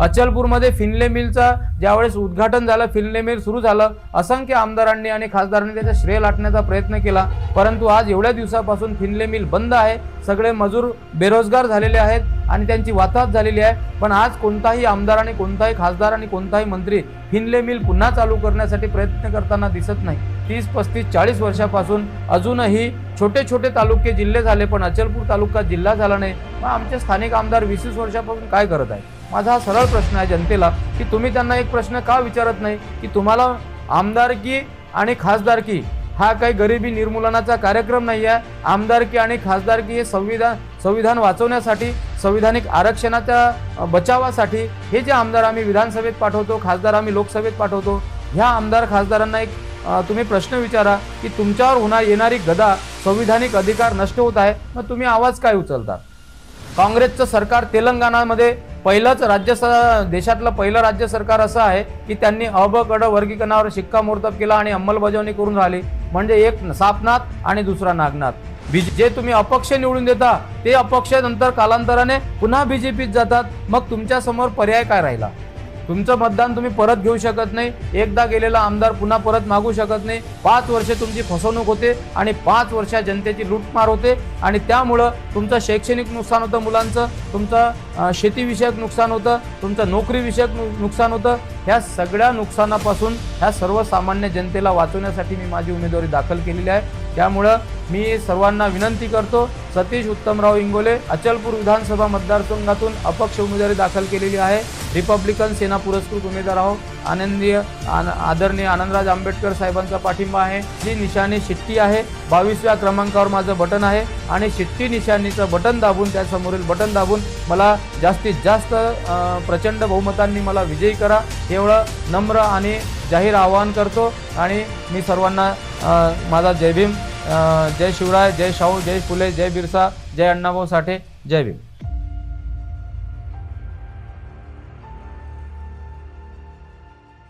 अचलपूरमध्ये फिनले मिलचा ज्यावेळेस उद्घाटन झालं फिनले मिल सुरू झालं असंख्य आमदारांनी आणि खासदारांनी त्याचा श्रेय लाटण्याचा प्रयत्न केला. परंतु आज एवढ्या दिवसापासून फिनले मिल बंद आहे. सगळे मजूर बेरोजगार झालेले आहेत आणि त्यांची वाताहत झालेली आहे. पण आज कोणताही आमदार आणि कोणताही खासदार आणि कोणताही मंत्री फिनले मिल पुन्हा चालू करण्यासाठी प्रयत्न करताना दिसत नाही. तीस पस्तीस चाळीस वर्षापासून अजूनही छोटे छोटे तालुके जिल्हे झाले पण अचलपूर तालुका जिल्हा झाला नाही. मग आमचे स्थानिक आमदार वीस वीस वर्षापासून काय करत आहे माझा हा सरळ प्रश्न आहे जनतेला की तुम्ही त्यांना एक प्रश्न का विचारत नाही की तुम्हाला आमदारकी आणि खासदारकी हा काही गरिबी निर्मूलनाचा कार्यक्रम नाही आहे. आमदारकी आणि खासदारकी हे संविधान संविधान वाचवण्यासाठी संविधानिक आरक्षणाच्या बचावासाठी हे जे आमदार आम्ही विधानसभेत पाठवतो खासदार आम्ही लोकसभेत पाठवतो ह्या आमदार खासदारांना एक तुम्ही प्रश्न विचारा की तुमच्यावर होणार येणारी गदा संविधानिक अधिकार नष्ट होत आहे मग तुम्ही आवाज काय उचलता? काँग्रेसचं सरकार तेलंगणामध्ये पहिलंच राज्य स- देशातलं पहिलं राज्य सरकार असं आहे की त्यांनी अबकड वर्गीकरणावर शिक्कामोर्तब केला आणि अंमलबजावणी करून राहिली. म्हणजे एक सापनाथ आणि दुसरा नागनाथ. बी जे तुम्ही अपक्ष निवडून देता ते अपक्ष नंतर कालांतराने पुन्हा बीजेपीत जातात. मग तुमच्यासमोर पर्याय काय राहिला? तुमचं मतदान तुम्ही परत घेऊ शकत नाही. एकदा गेलेला आमदार पुन्हा परत मागू शकत नाही. पाच वर्षे तुमची फसवणूक होते आणि पाच वर्षा जनतेची लूटमार होते आणि त्यामुळं तुमचं शैक्षणिक नुकसान होतं मुलांचं तुमचं शेतीविषयक नुकसान होतं तुमचं नोकरीविषयक नु- नुकसान होतं. ह्या सगळ्या नुकसानापासून ह्या सर्वसामान्य जनतेला वाचवण्यासाठी मी माझी उमेदवारी दाखल केलेली आहे. त्यामुळं मी सर्वांना विनंती करतो सतीश उत्तमराव इंगोले अचलपूर विधानसभा मतदारसंघातून अपक्ष उमेदवारी दाखल केलेली आहे. रिपब्लिकन सेना पुरस्कृत उमेदवार आहो आनंदीय आन आदरणीय आनंदराज आंबेडकर साहेबांचा पाठिंबा आहे. जी निशाणी शिट्टी आहे बावीसव्या क्रमांकावर माझं बटन आहे आणि शिट्टी निशाणीचं बटन दाबून त्यासमोरील बटन दाबून मला जास्तीत जास्त प्रचंड बहुमतांनी मला विजयी करा. एवढं नम्र आणि जाहीर आवाहन करतो आणि मी सर्वांना माझा जय भीम जय शिवराय जय शाहू जय फुले जय बिरसा जय अण्णाभाऊ साठे जय भीम.